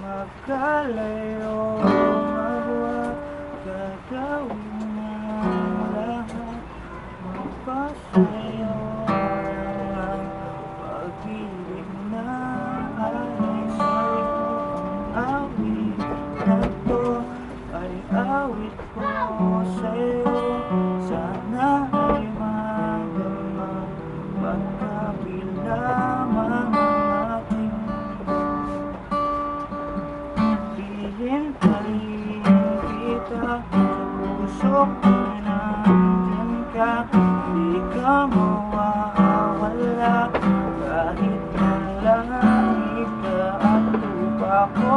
Magdaleno hihintayin kita Gusto ko na nandyan ka. Di ka mawawala Kahit ang langit ka at lupa ko.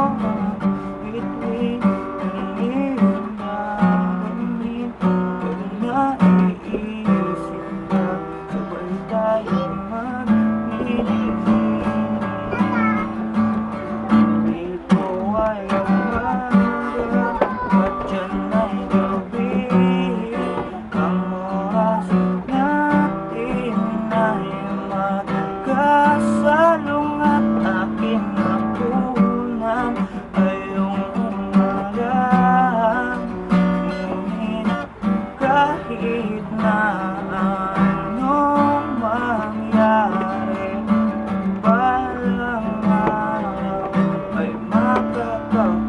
gitna Anong mangyari Balang araw ay makakapagod